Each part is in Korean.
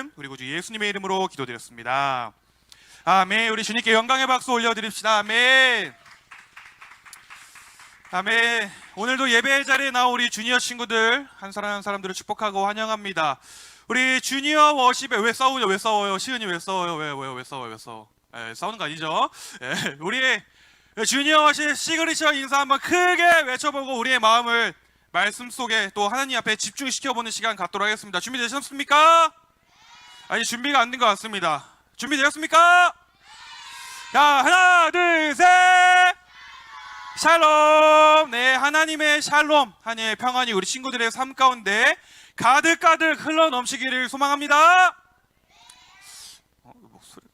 이름 그리고 주 예수님의 이름으로 기도드렸습니다. 아멘. 우리 주님께 영광의 박수 올려드립시다. 아멘. 아멘. 오늘도 예배 자리에 나온 우리 주니어 친구들 한 사람 한 사람들을 축복하고 환영합니다. 우리 주니어 워십에 왜 싸우냐? 왜 싸워요? 시은이 왜 싸워요? 왜 왜요? 왜 싸워요? 왜 싸워? 예, 싸우는 거 아니죠? 예, 우리 주니어 워십 시그니처 인사 한번 크게 외쳐보고 우리의 마음을 말씀 속에 또 하나님 앞에 집중시켜보는 시간 갖도록 하겠습니다. 준비되셨습니까? 아니 준비가 안 된 것 같습니다. 준비되셨습니까? 자 하나 둘 셋. 샬롬. 네, 하나님의 샬롬, 하나님의 평안이 우리 친구들의 삶 가운데 가득가득 흘러 넘치기를 소망합니다. 어.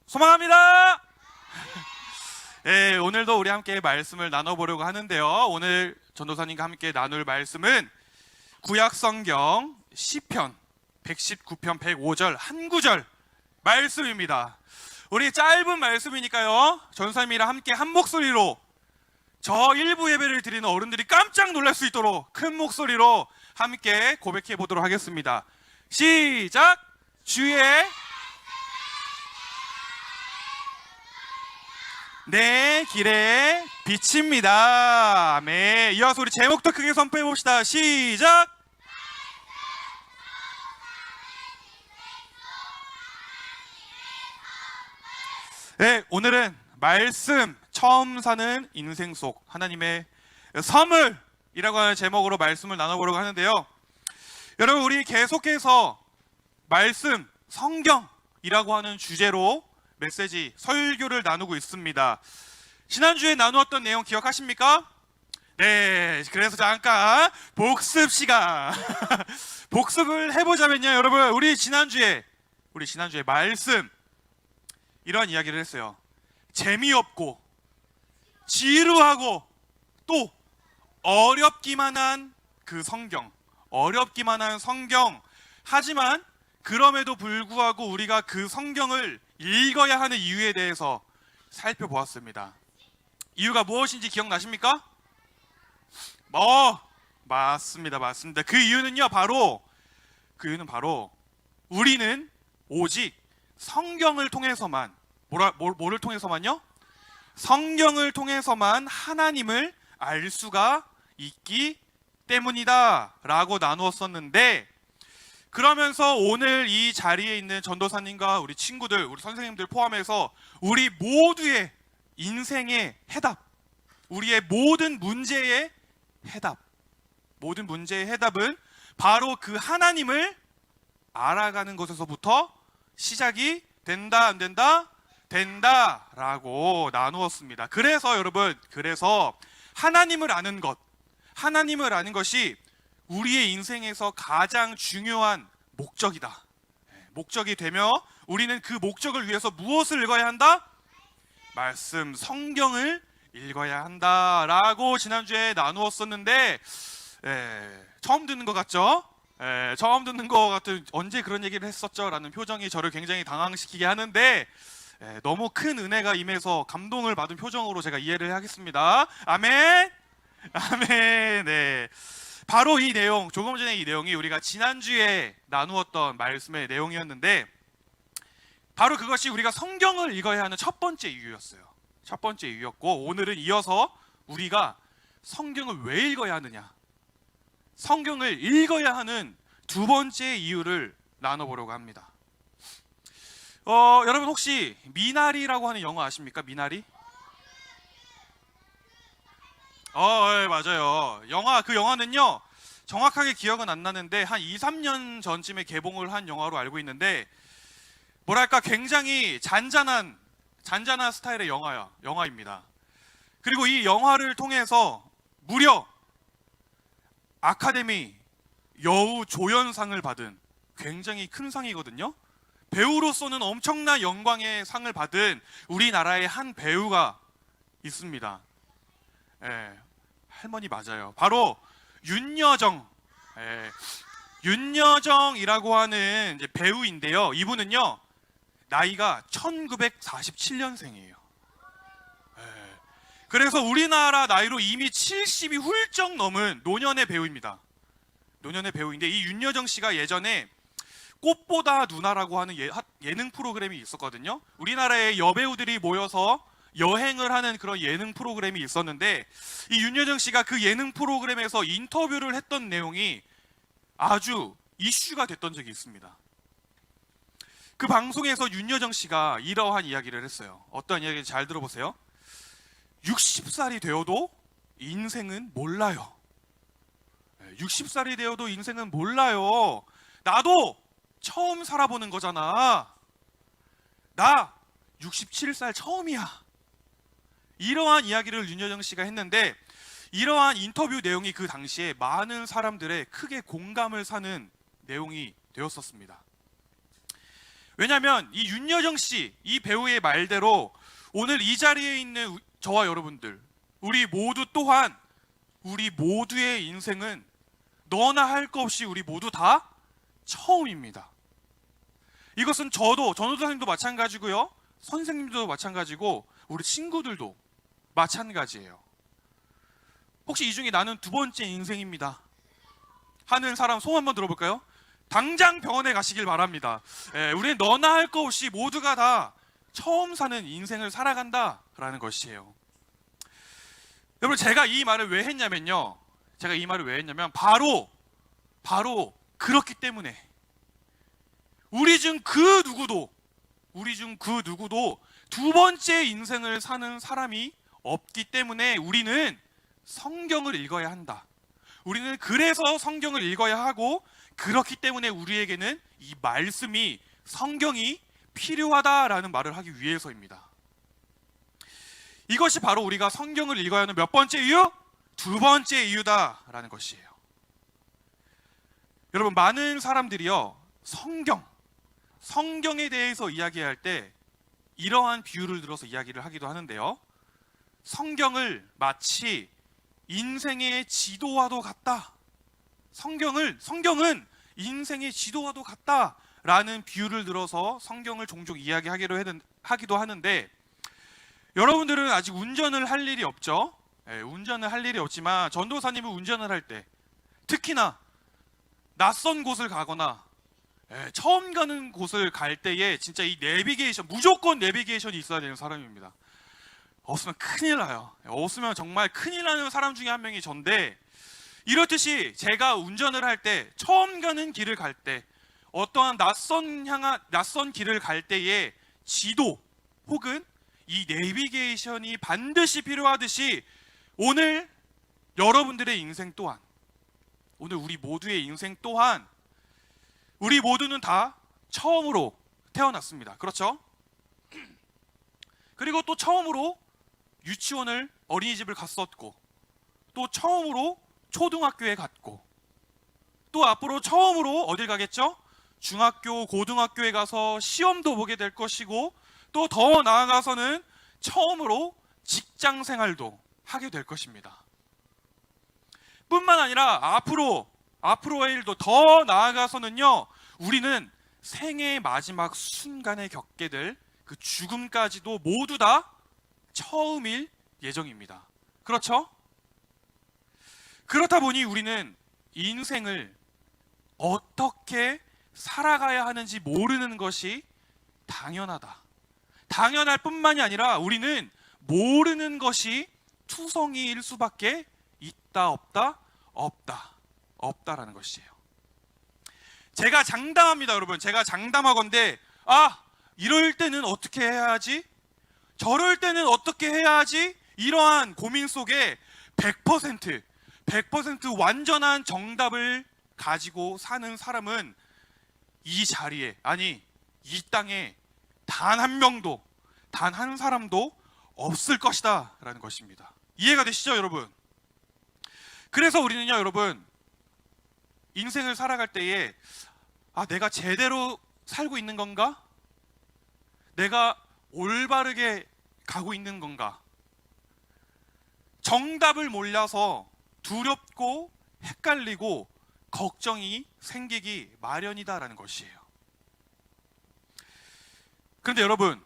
소망합니다. 네, 오늘도 우리 함께 말씀을 나눠보려고 하는데요. 오늘 전도사님과 함께 나눌 말씀은 구약 성경 시편 119편 105절 한 구절 말씀입니다. 우리 짧은 말씀이니까요. 전사님이랑 함께 한 목소리로 저 일부 예배를 드리는 어른들이 깜짝 놀랄 수 있도록 큰 목소리로 함께 고백해 보도록 하겠습니다. 시작! 주의 내 길에 빛입니다. 아멘. 이어서 우리 제목도 크게 선포해 봅시다. 시작! 네, 오늘은 말씀 처음 사는 인생 속 하나님의 선물이라고 하는 제목으로 말씀을 나눠보려고 하는데요. 여러분 우리 계속해서 말씀 성경이라고 하는 주제로 메시지 설교를 나누고 있습니다. 지난주에 나누었던 내용 기억하십니까? 네, 그래서 잠깐 복습 시간 복습을 해보자면요, 여러분 우리 지난주에 우리 지난주에 말씀 이런 이야기를 했어요. 재미없고 지루하고 또 어렵기만 한 그 성경, 어렵기만 한 성경. 하지만 그럼에도 불구하고 우리가 그 성경을 읽어야 하는 이유에 대해서 살펴보았습니다. 이유가 무엇인지 기억나십니까? 어, 맞습니다. 맞습니다. 그 이유는요, 바로 그 이유는 바로 우리는 오직 성경을 통해서만 뭐라 뭘, 뭐를 통해서만요? 성경을 통해서만 하나님을 알 수가 있기 때문이다 라고 나누었었는데 그러면서 오늘 이 자리에 있는 전도사님과 우리 친구들, 우리 선생님들 포함해서 우리 모두의 인생의 해답, 우리의 모든 문제의 해답, 모든 문제의 해답은 바로 그 하나님을 알아가는 것에서부터 시작이 된다 안 된다 된다라고 나누었습니다. 그래서 여러분 그래서 하나님을 아는 것 하나님을 아는 것이 우리의 인생에서 가장 중요한 목적이다. 예, 목적이 되며 우리는 그 목적을 위해서 무엇을 읽어야 한다? 말씀 성경을 읽어야 한다라고 지난주에 나누었었는데 예, 처음 듣는 것 같죠? 예, 처음 듣는 것 같은 언제 그런 얘기를 했었죠 라는 표정이 저를 굉장히 당황시키게 하는데 예, 너무 큰 은혜가 임해서 감동을 받은 표정으로 제가 이해를 하겠습니다. 아멘. 아멘. 네. 바로 이 내용, 조금 전에 이 내용이 우리가 지난주에 나누었던 말씀의 내용이었는데 바로 그것이 우리가 성경을 읽어야 하는 첫 번째 이유였어요. 첫 번째 이유였고 오늘은 이어서 우리가 성경을 왜 읽어야 하느냐? 성경을 읽어야 하는 두 번째 이유를 나눠보려고 합니다. 어, 여러분 혹시 미나리라고 하는 영화 아십니까? 미나리? 어, 예, 맞아요. 영화 그 영화는요. 정확하게 기억은 안 나는데 한 2, 3년 전쯤에 개봉을 한 영화로 알고 있는데 뭐랄까 굉장히 잔잔한 잔잔한 스타일의 영화야. 영화입니다. 그리고 이 영화를 통해서 무려 아카데미 여우 조연상을 받은 굉장히 큰 상이거든요. 배우로서는 엄청난 영광의 상을 받은 우리나라의 한 배우가 있습니다. 예, 할머니 맞아요. 바로 윤여정. 예, 윤여정이라고 하는 배우인데요. 이분은요 나이가 1947년생이에요. 예, 그래서 우리나라 나이로 이미 70이 훌쩍 넘은 노년의 배우입니다. 노년의 배우인데 이 윤여정 씨가 예전에 꽃보다 누나라고 하는 예, 하- 예능 프로그램이 있었거든요. 우리나라의 여배우들이 모여서 여행을 하는 그런 예능 프로그램이 있었는데 이 윤여정 씨가 그 예능 프로그램에서 인터뷰를 했던 내용이 아주 이슈가 됐던 적이 있습니다. 그 방송에서 윤여정 씨가 이러한 이야기를 했어요. 어떤 이야기인지 잘 들어보세요. 60살이 되어도 인생은 몰라요. 60살이 되어도 인생은 몰라요. 나도 처음 살아보는 거잖아. 나 67살 처음이야. 이러한 이야기를 윤여정 씨가 했는데 이러한 인터뷰 내용이 그 당시에 많은 사람들의 크게 공감을 사는 내용이 되었었습니다. 왜냐하면 이 윤여정 씨, 이 배우의 말대로 오늘 이 자리에 있는 우- 저와 여러분들, 우리 모두 또한 우리 모두의 인생은 너나 할 것 없이 우리 모두 다 처음입니다. 이것은 저도 전도사님도 마찬가지고요. 선생님도 마찬가지고 우리 친구들도 마찬가지예요. 혹시 이 중에 나는 두 번째 인생입니다. 하는 사람 손 한번 들어볼까요? 당장 병원에 가시길 바랍니다. 예, 우리는 너나 할 것 없이 모두가 다 처음 사는 인생을 살아간다라는 것이에요. 여러분 제가 이 말을 왜 했냐면요. 제가 이 말을 왜 했냐면 바로 바로 그렇기 때문에 우리 중 그 누구도 우리 중 그 누구도 두 번째 인생을 사는 사람이 없기 때문에 우리는 성경을 읽어야 한다. 우리는 그래서 성경을 읽어야 하고 그렇기 때문에 우리에게는 이 말씀이 성경이 필요하다라는 말을 하기 위해서입니다. 이것이 바로 우리가 성경을 읽어야 하는 몇 번째 이유? 두 번째 이유다라는 것이에요. 여러분 많은 사람들이요 성경 성경에 대해서 이야기할 때 이러한 비유를 들어서 이야기를 하기도 하는데요. 성경을 마치 인생의 지도와도 같다. 성경을 성경은 인생의 지도와도 같다라는 비유를 들어서 성경을 종종 이야기하기로 하기도 하는데 여러분들은 아직 운전을 할 일이 없죠. 예, 운전을 할 일이 없지만 전도사님은 운전을 할 때 특히나 낯선 곳을 가거나 예, 처음 가는 곳을 갈 때에 진짜 이 내비게이션 무조건 내비게이션이 있어야 되는 사람입니다. 없으면 큰일 나요. 예, 없으면 정말 큰일 나는 사람 중에 한 명이 전데 이렇듯이 제가 운전을 할 때 처음 가는 길을 갈 때 어떠한 낯선 향한 낯선 길을 갈 때에 지도 혹은 이 내비게이션이 반드시 필요하듯이 오늘 여러분들의 인생 또한 오늘 우리 모두의 인생 또한 우리 모두는 다 처음으로 태어났습니다. 그렇죠? 그리고 또 처음으로 유치원을 어린이집을 갔었고 또 처음으로 초등학교에 갔고 또 앞으로 처음으로 어딜 가겠죠? 중학교, 고등학교에 가서 시험도 보게 될 것이고 또 더 나아가서는 처음으로 직장 생활도 하게 될 것입니다. 뿐만 아니라 앞으로 앞으로의 일도 더 나아가서는요. 우리는 생애의 마지막 순간에 겪게 될 그 죽음까지도 모두 다 처음일 예정입니다. 그렇죠? 그렇다 보니 우리는 인생을 어떻게 살아가야 하는지 모르는 것이 당연하다. 당연할 뿐만이 아니라 우리는 모르는 것이 투성이일 수밖에 있다 없다 없다 없다라는 것이에요. 제가 장담합니다, 여러분. 제가 장담하건데 아 이럴 때는 어떻게 해야 하지? 저럴 때는 어떻게 해야 하지? 이러한 고민 속에 100% 100% 완전한 정답을 가지고 사는 사람은 이 자리에 아니 이 땅에 단 한 명도 단 한 사람도 없을 것이다라는 것입니다. 이해가 되시죠, 여러분? 그래서 우리는요, 여러분 인생을 살아갈 때에 아 내가 제대로 살고 있는 건가? 내가 올바르게 가고 있는 건가? 정답을 몰라서 두렵고 헷갈리고 걱정이 생기기 마련이다라는 것이에요. 그런데 여러분,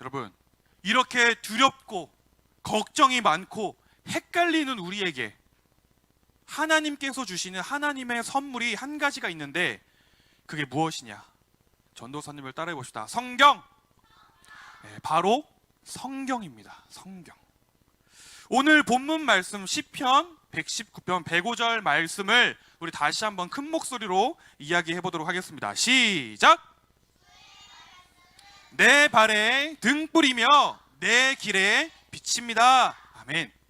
여러분, 이렇게 두렵고 걱정이 많고 헷갈리는 우리에게 하나님께서 주시는 하나님의 선물이 한 가지가 있는데 그게 무엇이냐? 전도사님을 따라해 봅시다. 성경. 네, 바로 성경입니다. 성경. 오늘 본문 말씀 시편 119편 105절 말씀을 우리 다시 한번 큰 목소리로 이야기해 보도록 하겠습니다. 시작. 내 발에 등불이며 내 길에 빛입니다. 아멘.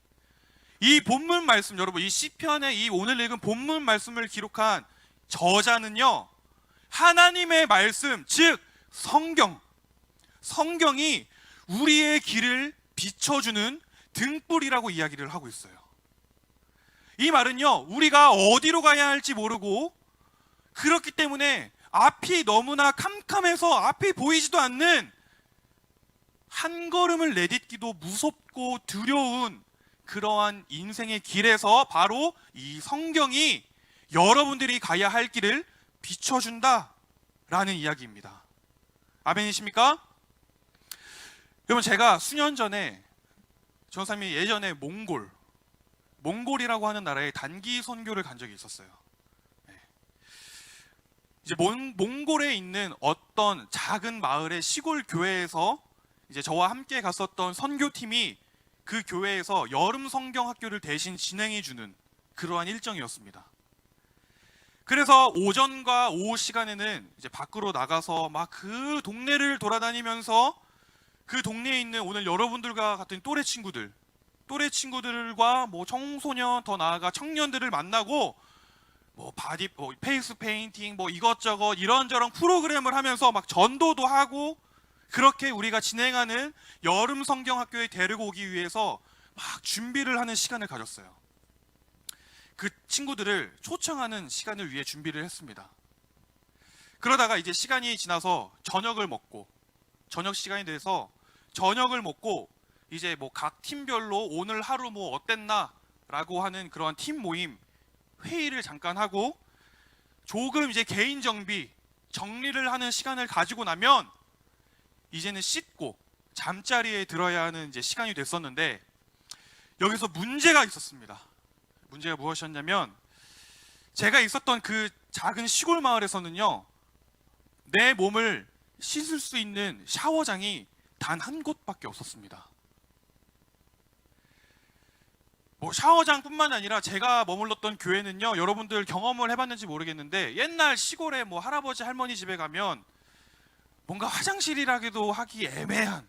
이 본문 말씀 여러분 이 시편의 이 오늘 읽은 본문 말씀을 기록한 저자는요. 하나님의 말씀 즉 성경 성경이 우리의 길을 비춰 주는 등불이라고 이야기를 하고 있어요. 이 말은요, 우리가 어디로 가야 할지 모르고 그렇기 때문에 앞이 너무나 캄캄해서 앞이 보이지도 않는 한 걸음을 내딛기도 무섭고 두려운 그러한 인생의 길에서 바로 이 성경이 여러분들이 가야 할 길을 비춰준다라는 이야기입니다. 아멘이십니까? 여러분 제가 수년 전에 전사님이 예전에 몽골 몽골이라고 하는 나라에 단기 선교를 간 적이 있었어요. 네. 이제 몽, 몽골에 있는 어떤 작은 마을의 시골 교회에서 이제 저와 함께 갔었던 선교팀이 그 교회에서 여름 성경 학교를 대신 진행해 주는 그러한 일정이었습니다. 그래서 오전과 오후 시간에는 이제 밖으로 나가서 막 그 동네를 돌아다니면서 그 동네에 있는 오늘 여러분들과 같은 또래 친구들, 또래 친구들과 뭐 청소년 더 나아가 청년들을 만나고 뭐 바디, 뭐 페이스 페인팅, 뭐 이것저것 이런저런 프로그램을 하면서 막 전도도 하고 그렇게 우리가 진행하는 여름 성경 학교에 데리고 오기 위해서 막 준비를 하는 시간을 가졌어요. 그 친구들을 초청하는 시간을 위해 준비를 했습니다. 그러다가 이제 시간이 지나서 저녁을 먹고 저녁 시간이 돼서 저녁을 먹고 이제 뭐 각 팀별로 오늘 하루 뭐 어땠나라고 하는 그런 팀 모임 회의를 잠깐 하고 조금 이제 개인 정비 정리를 하는 시간을 가지고 나면 이제는 씻고 잠자리에 들어야 하는 이제 시간이 됐었는데 여기서 문제가 있었습니다. 문제가 무엇이었냐면 제가 있었던 그 작은 시골 마을에서는요 내 몸을 씻을 수 있는 샤워장이 단 한 곳밖에 없었습니다. 뭐 샤워장뿐만 아니라 제가 머물렀던 교회는요 여러분들 경험을 해봤는지 모르겠는데 옛날 시골에 뭐 할아버지 할머니 집에 가면 뭔가 화장실이라기도 하기 애매한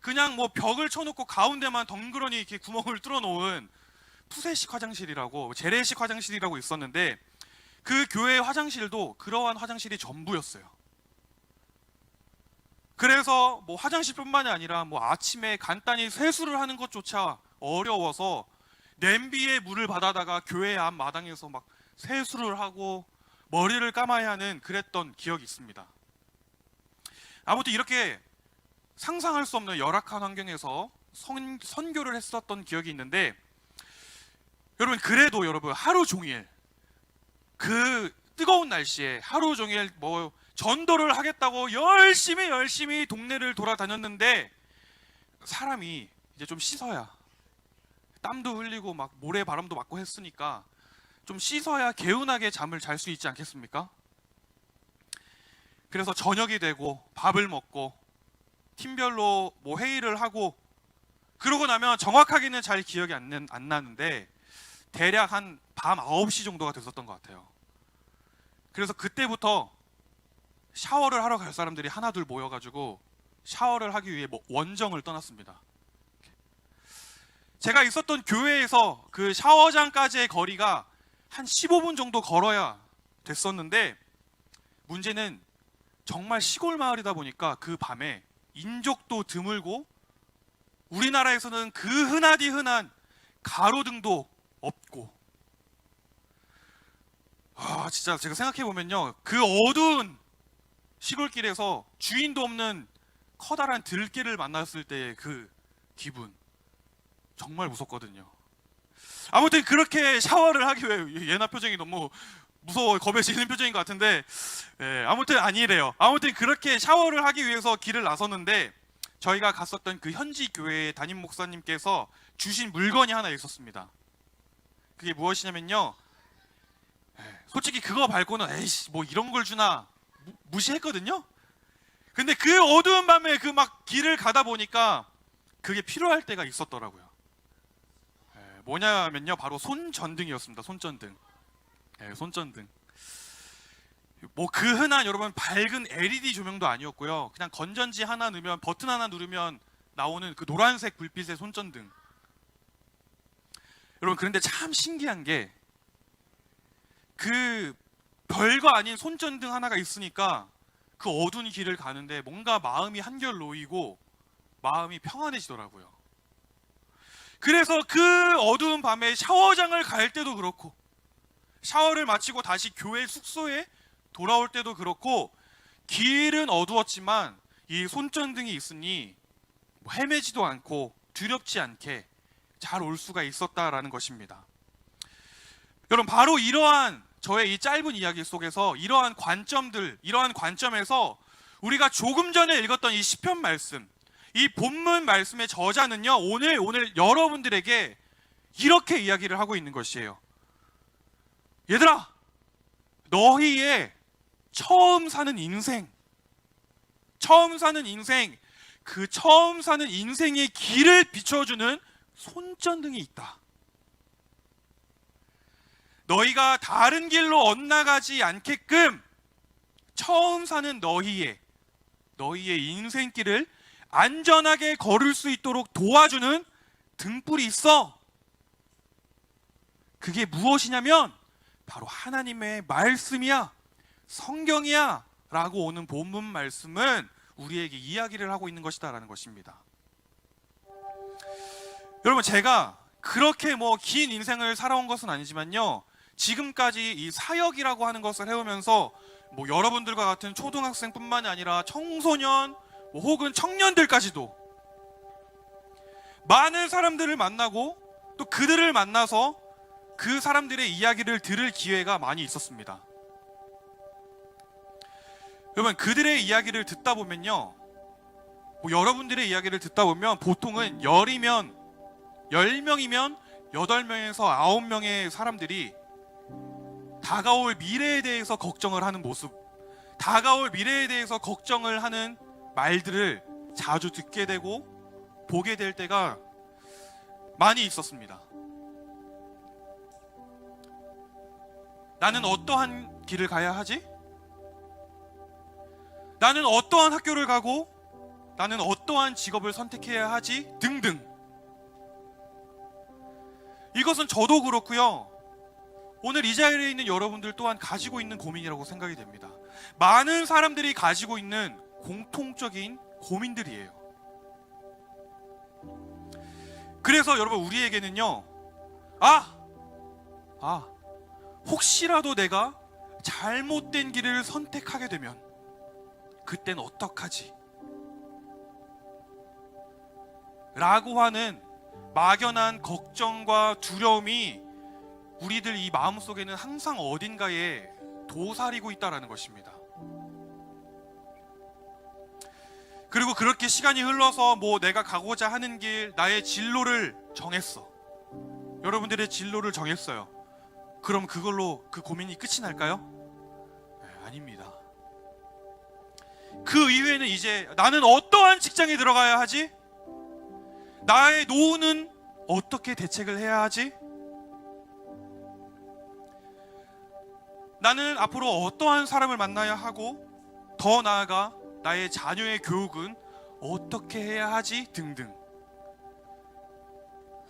그냥 뭐 벽을 쳐놓고 가운데만 덩그러니 이렇게 구멍을 뚫어놓은 푸세식 화장실이라고 재래식 화장실이라고 있었는데 그 교회 화장실도 그러한 화장실이 전부였어요. 그래서 뭐 화장실뿐만이 아니라 뭐 아침에 간단히 세수를 하는 것조차 어려워서 냄비에 물을 받아다가 교회 앞 마당에서 막 세수를 하고 머리를 감아야 하는 그랬던 기억이 있습니다. 아무튼 이렇게 상상할 수 없는 열악한 환경에서 선, 선교를 했었던 기억이 있는데 여러분 그래도 여러분 하루 종일 그 뜨거운 날씨에 하루 종일 뭐 전도를 하겠다고 열심히 열심히 동네를 돌아다녔는데 사람이 이제 좀 씻어야 땀도 흘리고 막 모래 바람도 맞고 했으니까 좀 씻어야 개운하게 잠을 잘 수 있지 않겠습니까? 그래서 저녁이 되고 밥을 먹고 팀별로 뭐 회의를 하고 그러고 나면 정확하게는 잘 기억이 안, 난- 안 나는데 대략 한 밤 9시 정도가 됐었던 것 같아요. 그래서 그때부터 샤워를 하러 갈 사람들이 하나둘 모여가지고 샤워를 하기 위해 뭐 원정을 떠났습니다. 제가 있었던 교회에서 그 샤워장까지의 거리가 한 15분 정도 걸어야 됐었는데 문제는 정말 시골 마을이다 보니까 그 밤에 인적도 드물고 우리나라에서는 그 흔하디 흔한 가로등도 없고. 아 진짜 제가 생각해 보면요. 그 어두운 시골길에서 주인도 없는 커다란 들개를 만났을 때의 그 기분. 정말 무섭거든요. 아무튼 그렇게 샤워를 하기 위해 예나 표정이 너무 무서워 겁에 지는 표정인 것 같은데 예, 아무튼 아니래요. 아무튼 그렇게 샤워를 하기 위해서 길을 나섰는데 저희가 갔었던 그 현지 교회 담임 목사님께서 주신 물건이 하나 있었습니다. 그게 무엇이냐면요. 예, 솔직히 그거 밟고는 에이씨 뭐 이런 걸 주나 무, 무시했거든요. 근데 그 어두운 밤에 그 막 길을 가다 보니까 그게 필요할 때가 있었더라고요. 예, 뭐냐면요, 바로 손전등이었습니다. 손전등. 예, 손전등. 뭐 그 흔한 여러분 밝은 LED 조명도 아니었고요. 그냥 건전지 하나 누르면 버튼 하나 누르면 나오는 그 노란색 불빛의 손전등. 여러분 그런데 참 신기한 게 그 별거 아닌 손전등 하나가 있으니까 그 어두운 길을 가는데 뭔가 마음이 한결 놓이고 마음이 평안해지더라고요. 그래서 그 어두운 밤에 샤워장을 갈 때도 그렇고 샤워를 마치고 다시 교회 숙소에 돌아올 때도 그렇고 길은 어두웠지만 이 손전등이 있으니 뭐 헤매지도 않고 두렵지 않게 잘 올 수가 있었다라는 것입니다. 여러분 바로 이러한 저의 이 짧은 이야기 속에서 이러한 관점들, 이러한 관점에서 우리가 조금 전에 읽었던 이 시편 말씀, 이 본문 말씀의 저자는요 오늘 오늘 여러분들에게 이렇게 이야기를 하고 있는 것이에요. 얘들아, 너희의 처음 사는 인생, 처음 사는 인생, 그 처음 사는 인생의 길을 비춰주는 손전등이 있다. 너희가 다른 길로 엇나가지 않게끔 처음 사는 너희의 너희의 인생길을 안전하게 걸을 수 있도록 도와주는 등불이 있어. 그게 무엇이냐면 바로 하나님의 말씀이야. 성경이야. 라고 오는 본문 말씀은 우리에게 이야기를 하고 있는 것이다라는 것입니다. 여러분 제가 그렇게 뭐 긴 인생을 살아온 것은 아니지만요. 지금까지 이 사역이라고 하는 것을 해오면서 뭐 여러분들과 같은 초등학생뿐만이 아니라 청소년 뭐 혹은 청년들까지도 많은 사람들을 만나고 또 그들을 만나서 그 사람들의 이야기를 들을 기회가 많이 있었습니다. 여러분 그들의 이야기를 듣다 보면요. 뭐 여러분들의 이야기를 듣다 보면 보통은 열이면 10명이면 8명에서 9명의 사람들이 다가올 미래에 대해서 걱정을 하는 모습, 다가올 미래에 대해서 걱정을 하는 말들을 자주 듣게 되고 보게 될 때가 많이 있었습니다. 나는 어떠한 길을 가야 하지? 나는 어떠한 학교를 가고 나는 어떠한 직업을 선택해야 하지? 등등. 이것은 저도 그렇고요. 오늘 이 자리에 있는 여러분들 또한 가지고 있는 고민이라고 생각이 됩니다. 많은 사람들이 가지고 있는 공통적인 고민들이에요. 그래서 여러분 우리에게는요. 아! 아. 혹시라도 내가 잘못된 길을 선택하게 되면 그땐 어떡하지? 라고 하는 막연한 걱정과 두려움이 우리들 이 마음속에는 항상 어딘가에 도사리고 있다라는 것입니다. 그리고 그렇게 시간이 흘러서 뭐 내가 가고자 하는 길, 나의 진로를 정했어. 여러분들의 진로를 정했어요. 그럼 그걸로 그 고민이 끝이 날까요? 네, 아닙니다. 그 이후에는 이제 나는 어떠한 직장에 들어가야 하지? 나의 노후는 어떻게 대책을 해야 하지? 나는 앞으로 어떠한 사람을 만나야 하고 더 나아가 나의 자녀의 교육은 어떻게 해야 하지? 등등.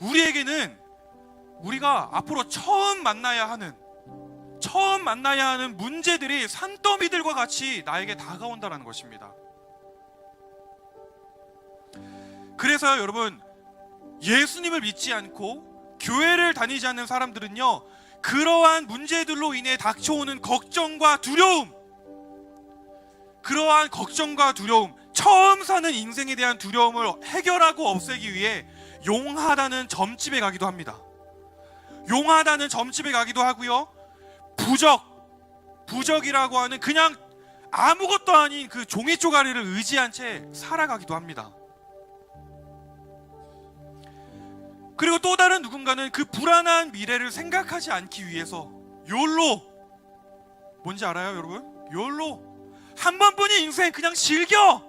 우리에게는 우리가 앞으로 처음 만나야 하는 처음 만나야 하는 문제들이 산더미들과 같이 나에게 다가온다는 것입니다. 그래서 여러분 예수님을 믿지 않고 교회를 다니지 않는 사람들은요 그러한 문제들로 인해 닥쳐오는 걱정과 두려움 그러한 걱정과 두려움 처음 사는 인생에 대한 두려움을 해결하고 없애기 위해 용하다는 점집에 가기도 합니다 용하다는 점집에 가기도 하고요 부적 부적이라고 하는 그냥 아무것도 아닌 그 종이 쪼가리를 의지한 채 살아가기도 합니다 그리고 또 다른 누군가는 그 불안한 미래를 생각하지 않기 위해서 욜로 뭔지 알아요, 여러분? 욜로 한 번뿐인 인생 그냥 즐겨.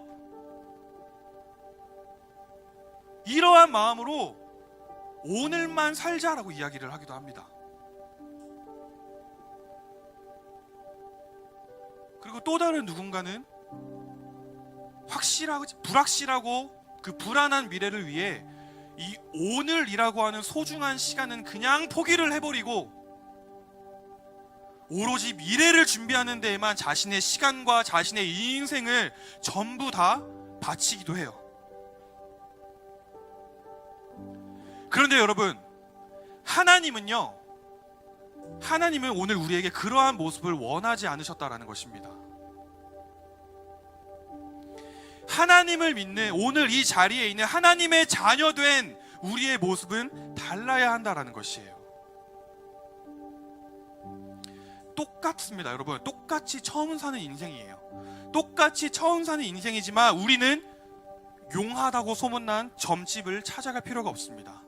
이러한 마음으로 오늘만 살자라고 이야기를 하기도 합니다. 그리고 또 다른 누군가는 확실하고 불확실하고 그 불안한 미래를 위해 이 오늘이라고 하는 소중한 시간은 그냥 포기를 해버리고 오로지 미래를 준비하는 데에만 자신의 시간과 자신의 인생을 전부 다 바치기도 해요. 그런데 여러분, 하나님은요, 하나님은 오늘 우리에게 그러한 모습을 원하지 않으셨다라는 것입니다. 하나님을 믿는 오늘 이 자리에 있는 하나님의 자녀된 우리의 모습은 달라야 한다라는 것이에요. 똑같습니다, 여러분. 똑같이 처음 사는 인생이에요. 똑같이 처음 사는 인생이지만 우리는 용하다고 소문난 점집을 찾아갈 필요가 없습니다.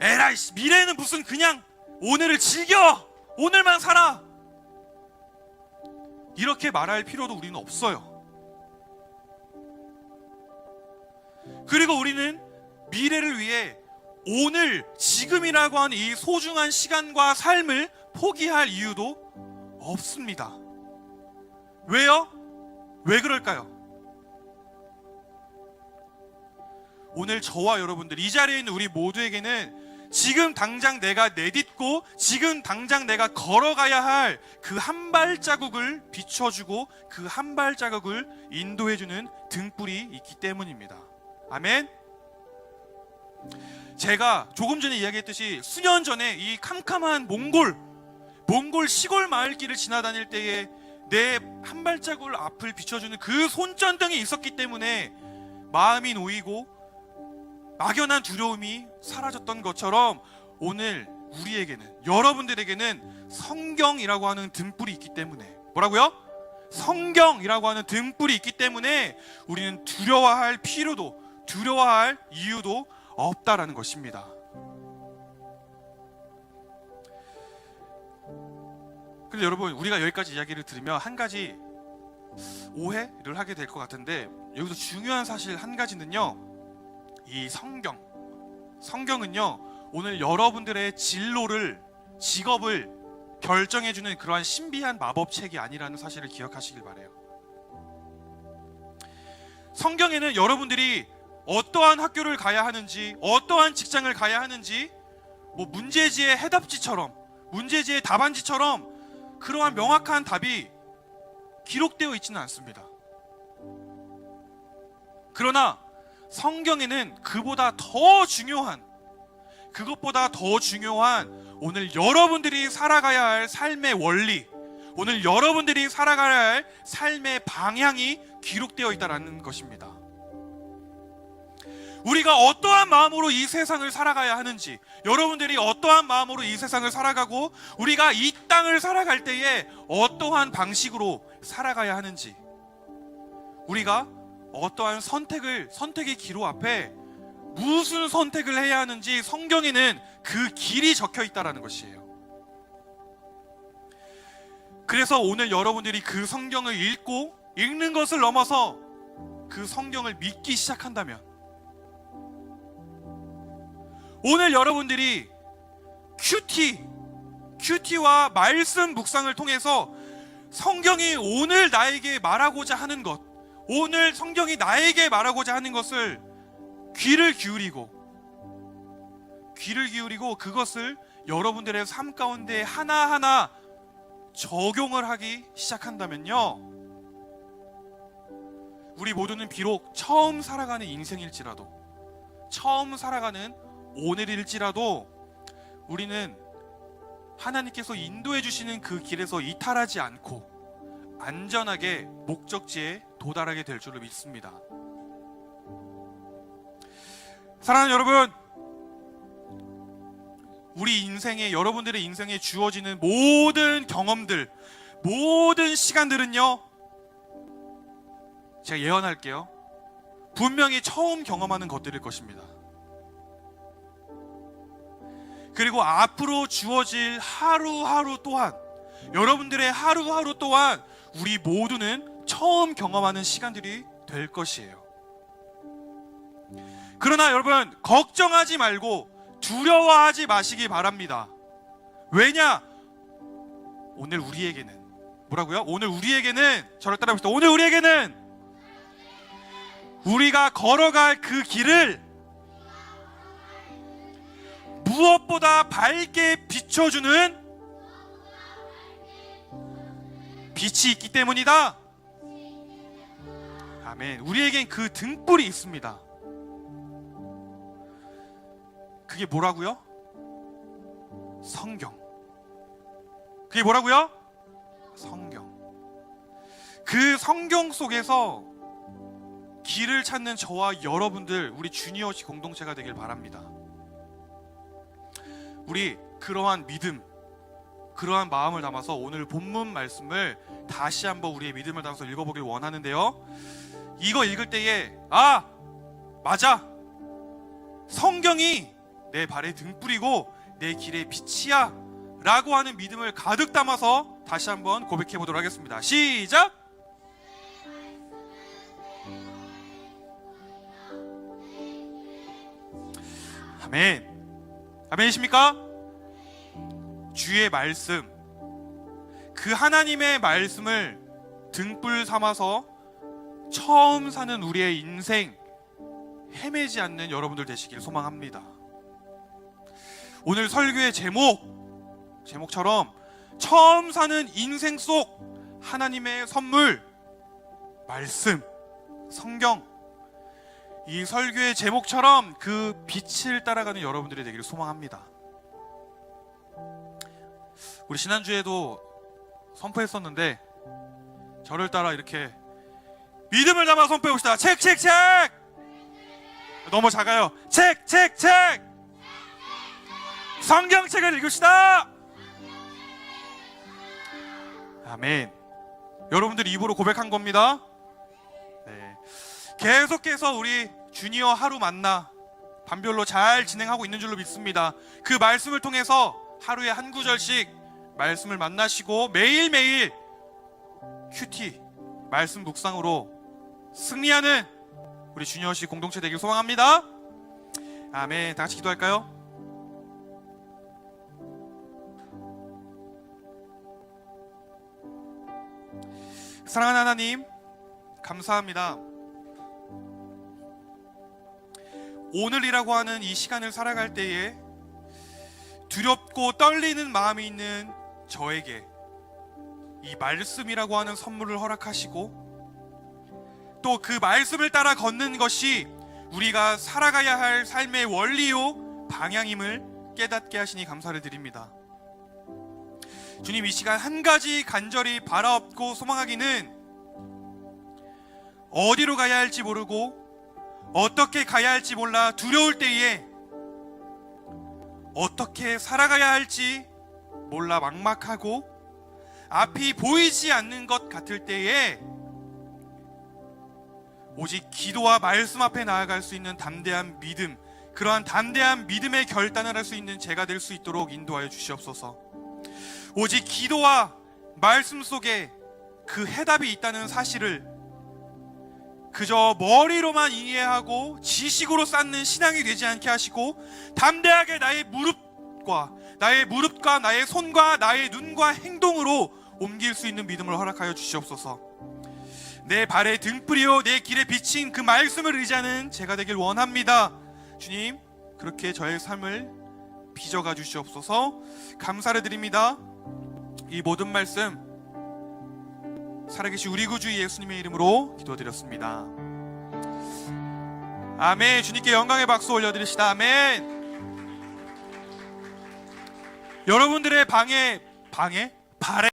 에라이 씨, 미래는 무슨 그냥 오늘을 즐겨! 오늘만 살아! 이렇게 말할 필요도 우리는 없어요. 그리고 우리는 미래를 위해 오늘 지금이라고 하는 이 소중한 시간과 삶을 포기할 이유도 없습니다. 왜요? 왜 그럴까요? 오늘 저와 여러분들 이 자리에 있는 우리 모두에게는 지금 당장 내가 내딛고 지금 당장 내가 걸어가야 할 그 한 발자국을 비춰주고 그 한 발자국을 인도해주는 등불이 있기 때문입니다. 아멘. 제가 조금 전에 이야기했듯이 수년 전에 이 캄캄한 몽골 몽골 시골 마을길을 지나다닐 때에 내 한 발자국을 앞을 비춰주는 그 손전등이 있었기 때문에 마음이 놓이고 막연한 두려움이 사라졌던 것처럼 오늘 우리에게는 여러분들에게는 성경이라고 하는 등불이 있기 때문에 뭐라고요? 성경이라고 하는 등불이 있기 때문에 우리는 두려워할 필요도 두려워할 이유도 없다라는 것입니다. 근데 여러분 우리가 여기까지 이야기를 들으면 한 가지 오해를 하게 될 것 같은데 여기서 중요한 사실 한 가지는요. 이 성경 성경은요 오늘 여러분들의 진로를 직업을 결정해 주는 그러한 신비한 마법책이 아니라는 사실을 기억하시길 바래요. 성경에는 여러분들이 어떠한 학교를 가야 하는지, 어떠한 직장을 가야 하는지, 뭐 문제지의 해답지처럼, 문제지의 답안지처럼 그러한 명확한 답이 기록되어 있지는 않습니다. 그러나 성경에는 그보다 더 중요한, 그것보다 더 중요한 오늘 여러분들이 살아가야 할 삶의 원리, 오늘 여러분들이 살아가야 할 삶의 방향이 기록되어 있다는 것입니다. 우리가 어떠한 마음으로 이 세상을 살아가야 하는지, 여러분들이 어떠한 마음으로 이 세상을 살아가고, 우리가 이 땅을 살아갈 때에 어떠한 방식으로 살아가야 하는지, 우리가 어떠한 선택을, 선택의 기로 앞에 무슨 선택을 해야 하는지 성경에는 그 길이 적혀 있다라는 것이에요. 그래서 오늘 여러분들이 그 성경을 읽고 읽는 것을 넘어서 그 성경을 믿기 시작한다면 오늘 여러분들이 큐티 큐티와 말씀 묵상을 통해서 성경이 오늘 나에게 말하고자 하는 것 오늘 성경이 나에게 말하고자 하는 것을 귀를 기울이고 귀를 기울이고 그것을 여러분들의 삶 가운데 하나하나 적용을 하기 시작한다면요. 우리 모두는 비록 처음 살아가는 인생일지라도 처음 살아가는 오늘일지라도 우리는 하나님께서 인도해 주시는 그 길에서 이탈하지 않고 안전하게 목적지에 도달하게 될 줄을 믿습니다. 사랑하는 여러분, 우리 인생에 여러분들의 인생에 주어지는 모든 경험들, 모든 시간들은요. 제가 예언할게요. 분명히 처음 경험하는 것들일 것입니다. 그리고 앞으로 주어질 하루하루 또한 여러분들의 하루하루 또한 우리 모두는 처음 경험하는 시간들이 될 것이에요. 그러나 여러분 걱정하지 말고 두려워하지 마시기 바랍니다. 왜냐? 오늘 우리에게는 뭐라고요? 오늘 우리에게는 저를 따라합시다. 오늘 우리에게는 우리가 걸어갈 그 길을 무엇보다 밝게 비춰주는 빛이 있기 때문이다. 아멘. 우리에겐 그 등불이 있습니다. 그게 뭐라고요? 성경. 그게 뭐라고요? 성경. 그 성경 속에서 길을 찾는 저와 여러분들, 우리 주니어시 공동체가 되길 바랍니다. 우리 그러한 믿음, 그러한 마음을 담아서 오늘 본문 말씀을 다시 한번 우리의 믿음을 담아서 읽어보길 원하는데요. 이거 읽을 때에 아 맞아 성경이 내 발의 등불이고 내 길의 빛이야 라고 하는 믿음을 가득 담아서 다시 한번 고백해 보도록 하겠습니다. 시작! 아멘. 아멘이십니까? 주의 말씀, 그 하나님의 말씀을 등불 삼아서 처음 사는 우리의 인생 헤매지 않는 여러분들 되시길 소망합니다. 오늘 설교의 제목, 제목처럼 처음 사는 인생 속 하나님의 선물, 말씀, 성경, 이 설교의 제목처럼 그 빛을 따라가는 여러분들이 되기를 소망합니다. 우리 지난주에도 선포했었는데 저를 따라 이렇게 믿음을 담아 선포해 봅시다. 책, 책, 책! 너무 작아요. 책, 책, 책! 성경책을 읽읍시다! 아멘. 여러분들이 입으로 고백한 겁니다. 네. 계속해서 우리 주니어 하루 만나 반별로 잘 진행하고 있는 줄로 믿습니다. 그 말씀을 통해서 하루에 한 구절씩 말씀을 만나시고 매일매일 큐티 말씀 묵상으로 승리하는 우리 주니어시 공동체 되길 소망합니다. 아멘. 다 같이 기도할까요? 사랑하는 하나님, 감사합니다. 오늘이라고 하는 이 시간을 살아갈 때에 두렵고 떨리는 마음이 있는 저에게 이 말씀이라고 하는 선물을 허락하시고 또 그 말씀을 따라 걷는 것이 우리가 살아가야 할 삶의 원리요 방향임을 깨닫게 하시니 감사를 드립니다. 주님 이 시간 한 가지 간절히 바라옵고 소망하기는 어디로 가야 할지 모르고 어떻게 가야 할지 몰라 두려울 때에 어떻게 살아가야 할지 몰라 막막하고 앞이 보이지 않는 것 같을 때에 오직 기도와 말씀 앞에 나아갈 수 있는 담대한 믿음, 그러한 담대한 믿음의 결단을 할 수 있는 제가 될 수 있도록 인도하여 주시옵소서. 오직 기도와 말씀 속에 그 해답이 있다는 사실을 그저 머리로만 이해하고 지식으로 쌓는 신앙이 되지 않게 하시고 담대하게 나의 무릎과 나의 무릎과 나의 손과 나의 눈과 행동으로 옮길 수 있는 믿음을 허락하여 주시옵소서. 내 발의 등불이요 내 길에 비친 그 말씀을 의지하는 제가 되길 원합니다. 주님 그렇게 저의 삶을 빚어가 주시옵소서. 감사를 드립니다. 이 모든 말씀 살아계신 우리 구주 예수님의 이름으로 기도드렸습니다. 아멘. 주님께 영광의 박수 올려드리시다. 아멘. 여러분들의 방에 방에 발에